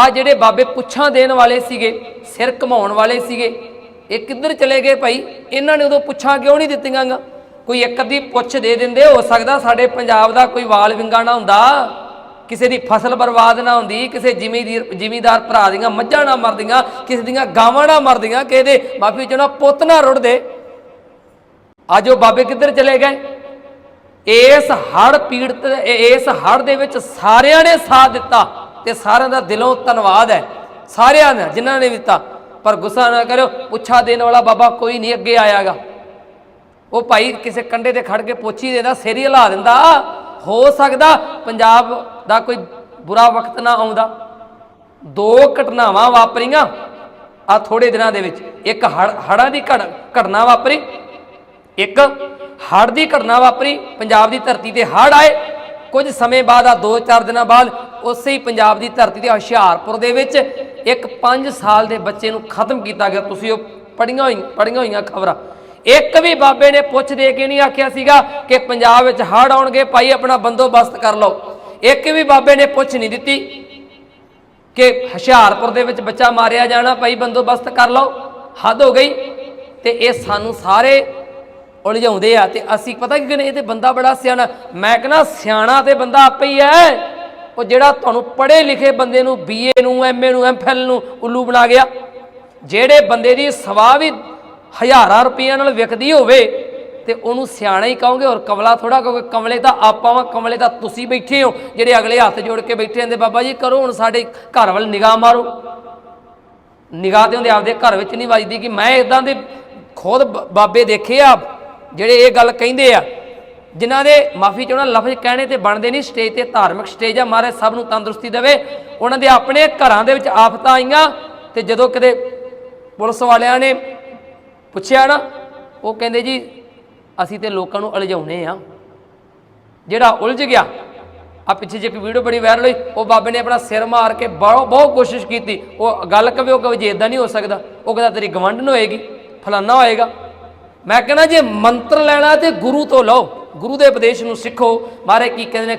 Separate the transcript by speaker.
Speaker 1: ਆ ਜਿਹੜੇ ਬਾਬੇ ਪੁੱਛਾਂ ਦੇਣ ਵਾਲੇ ਸੀਗੇ, ਸਿਰ ਘਮਾਉਣ ਵਾਲੇ ਸੀਗੇ, ਇਹ ਕਿੱਧਰ ਚਲੇ ਗਏ ਭਾਈ? ਇਹਨਾਂ ਨੇ ਉਦੋਂ ਪੁੱਛਾਂ ਕਿਉਂ ਨਹੀਂ ਦਿੱਤੀਆਂ ਗਾ? ਕੋਈ ਇੱਕ ਅੱਧੀ ਪੁੱਛ ਦੇ ਦਿੰਦੇ, ਹੋ ਸਕਦਾ ਸਾਡੇ ਪੰਜਾਬ ਦਾ ਕੋਈ ਵਾਲ ਵਿੰਗਾ ਨਾ ਹੁੰਦਾ, ਕਿਸੇ ਦੀ ਫਸਲ ਬਰਬਾਦ ਨਾ ਹੁੰਦੀ, ਕਿਸੇ ਜ਼ਿਮੀਂਦਾਰ, ਜ਼ਿਮੀਦਾਰ ਭਰਾ ਦੀਆਂ ਮੱਝਾਂ ਨਾ ਮਰਦੀਆਂ, ਕਿਸੇ ਦੀਆਂ ਗਾਵਾਂ ਨਾ ਮਰਦੀਆਂ, ਕਿਸੇ ਦੇ ਮਾਫੀ ਚਾਹਣਾ ਪੁੱਤ ਨਾ ਰੁੜਦੇ। ਅੱਜ ਉਹ ਬਾਬੇ ਕਿੱਧਰ ਚਲੇ ਗਏ? ਇਸ ਹੜ ਪੀੜਤ, ਇਸ ਹੜ ਦੇ ਵਿੱਚ ਸਾਰਿਆਂ ਨੇ ਸਾਥ ਦਿੱਤਾ। ਤੇ ਸਾਰਿਆਂ ਦਾ ਦਿਲੋਂ ਧੰਨਵਾਦ ਹੈ। ਸਾਰਿਆਂ ਦਾ ਜਿਨ੍ਹਾਂ ਨੇ ਦਿੱਤਾ। ਪਰ ਗੁੱਸਾ ਨਾ ਕਰਿਓ, ਪੁੱਛਾ ਦੇਣ ਵਾਲਾ ਬਾਬਾ ਕੋਈ ਨਹੀਂ ਅੱਗੇ ਆਇਆਗਾ। ਉਹ ਭਾਈ ਕਿਸੇ ਕੰਡੇ ਤੇ ਖੜ ਕੇ ਪੁੱਛੀ ਦੇਦਾ, ਸਿਰ ਹਿਲਾ ਦਿੰਦਾ। ਹੋ ਸਕਦਾ ਪੰਜਾਬ ਦਾ ਕੋਈ ਬੁਰਾ ਵਕਤ ਨਾ ਆਉਂਦਾ। ਦੋ ਘਟਨਾਵਾਂ ਵਾਪਰੀਆਂ ਆ ਥੋੜੇ ਦਿਨਾਂ ਦੇ ਵਿੱਚ। ਇੱਕ ਹੜਾਂ ਦੀ ਘਟ- ਘਟਨਾ ਵਾਪਰੀ। ਇੱਕ ਹੜ੍ਹ ਦੀ ਘਟਨਾ ਵਾਪਰੀ। ਪੰਜਾਬ ਦੀ ਧਰਤੀ ਤੇ ਹੜ੍ਹ ਆਏ। ਕੁਝ ਸਮੇਂ ਬਾਅਦ, ਆ 2-4 ਦਿਨਾਂ ਬਾਅਦ ਉਸੇ ਹੀ ਪੰਜਾਬ ਦੀ ਧਰਤੀ ਤੇ ਹੁਸ਼ਿਆਰਪੁਰ ਦੇ ਵਿੱਚ ਇੱਕ 5 ਸਾਲ ਦੇ ਬੱਚੇ ਨੂੰ ਖਤਮ ਕੀਤਾ ਗਿਆ। ਤੁਸੀਂ ਉਹ ਪੜੀਆਂ ਹੋਈ ਪੜੀਆਂ ਹੋਈਆਂ ਖਬਰਾਂ। ਇੱਕ ਵੀ ਬਾਬੇ ਨੇ ਪੁੱਛ ਦੇ ਕੇ ਨਹੀਂ ਆਖਿਆ ਸੀਗਾ ਕਿ ਪੰਜਾਬ ਵਿੱਚ ਹੜ੍ਹ ਆਉਣਗੇ, ਭਾਈ ਆਪਣਾ ਬੰਦੋਬਸਤ ਕਰ ਲਓ। ਇੱਕ ਵੀ ਬਾਬੇ ਨੇ ਪੁੱਛ ਨਹੀਂ ਦਿੱਤੀ ਕਿ ਹੁਸ਼ਿਆਰਪੁਰ ਦੇ ਵਿੱਚ ਬੱਚਾ ਮਾਰਿਆ ਜਾਣਾ, ਭਾਈ ਬੰਦੋਬਸਤ ਕਰ ਲਓ। ਹੱਦ ਹੋ ਗਈ ਤੇ ਇਹ ਸਾਨੂੰ ਸਾਰੇ ਉਲਝਾਉਂਦੇ ਆ ਤੇ ਅਸੀਂ ਪਤਾ ਕਿ ਇਹ ਤੇ ਬੰਦਾ ਬੜਾ ਸਿਆਣਾ। ਮੈਂ ਕਹਿੰਦਾ, ਸਿਆਣਾ ਤੇ ਬੰਦਾ ਆਪੇ ਹੀ ਹੈ। ਉਹ ਜਿਹੜਾ ਤੁਹਾਨੂੰ ਪੜ੍ਹੇ ਲਿਖੇ ਬੰਦੇ ਨੂੰ ਬੀਏ ਨੂੰ ਐਮਏ ਨੂੰ ਐਮਫਿਲ ਨੂੰ ਉੱਲੂ ਬਣਾ ਗਿਆ, ਜਿਹੜੇ ਬੰਦੇ ਦੀ ਸਵਾਹ ਵੀ ਹਜ਼ਾਰਾਂ ਰੁਪਈਆਂ ਨਾਲ ਵਿਕਦੀ ਹੋਵੇ ਤੇ ਉਹਨੂੰ ਸਿਆਣਾ ਹੀ ਕਹੋਗੇ ਔਰ ਕਮਲਾ ਥੋੜਾ ਕਹੋਗੇ, ਕਮਲੇ ਤਾਂ ਆਪਾਂ ਵਾਂ, ਕਮਲੇ ਤਾਂ ਤੁਸੀਂ ਬੈਠੇ ਹੋ, ਜਿਹੜੇ ਅਗਲੇ ਹੱਥ ਜੋੜ ਕੇ ਬੈਠੇ ਹੁੰਦੇ ਬਾਬਾ ਜੀ ਕਰੋ ਹੁਣ ਸਾਡੇ ਘਰ ਵੱਲ ਨਿਗਾਹ ਮਾਰੋ। ਨਿਗਾਹ ਤੇ ਹੁੰਦੇ ਆਪਦੇ ਘਰ ਵਿੱਚ ਨਹੀਂ ਵੱਜਦੀ ਕਿ ਮੈਂ ਇਦਾਂ ਦੇ ਖੁਦ ਬ- ਬਾਬੇ ਦੇਖੇ ਆ, ਜਿਹੜੇ ਇਹ ਗੱਲ ਕਹਿੰਦੇ ਆ। ਜਿਨ੍ਹਾਂ ਦੇ ਮਾਫੀ ਚਾਹਣਾ ਲਫ਼ਜ਼ ਕਹਿਣੇ ਤੇ ਬਣਦੇ ਨਹੀਂ, ਸਟੇਜ ਤੇ ਧਾਰਮਿਕ ਸਟੇਜ ਆ, ਮਹਾਰਾਜ ਸਭ ਨੂੰ ਤੰਦਰੁਸਤੀ ਦੇਵੇ। ਉਹਨਾਂ ਦੇ ਆਪਣੇ ਘਰਾਂ ਦੇ ਵਿੱਚ ਆਫਤਾਂ ਆਈਆਂ ਤੇ ਜਦੋਂ ਕਿਤੇ ਪੁਲਿਸ ਵਾਲਿਆਂ ਨੇ ਪੁੱਛਿਆ ਨਾ, ਉਹ ਕਹਿੰਦੇ ਜੀ, ਅਸੀਂ ਤੇ ਲੋਕਾਂ ਨੂੰ ਉਲਝਾਉਨੇ ਆ। ਜਿਹੜਾ ਉਲਝ ਗਿਆ ਆ ਪਿੱਛੇ ਜੇ ਇੱਕ ਵੀਡੀਓ ਬੜੀ ਵਾਇਰਲ ਹੋਈ, ਉਹ ਬਾਬੇ ਨੇ ਆਪਣਾ ਸਿਰ ਮਾਰ ਕੇ ਬਹੁਤ ਬਹੁਤ ਕੋਸ਼ਿਸ਼ ਕੀਤੀ। ਉਹ ਗੱਲ ਕਵੇ, ਉਹ ਕਵੇ, ਜੇ ਇਦਾਂ ਨਹੀਂ ਹੋ ਸਕਦਾ, ਉਹ ਕਹਿੰਦਾ, ਤੇਰੀ ਗਵੰਡਨ ਹੋਏਗੀ, ਫਲਾਨਾ ਹੋਏਗਾ। ਮੈਂ ਕਹਿੰਦਾ, ਜੇ ਮੰਤਰ ਲੈਣਾ ਤੇ ਗੁਰੂ ਤੋਂ ਲਓ ਗੁਰੂ ਦੇ ਉਪਦੇਸ਼ ਨੂੰ ਸਿੱਖੋ। ਮਾਰੇ ਕੀ ਕਹਿੰਦੇ ਨੇ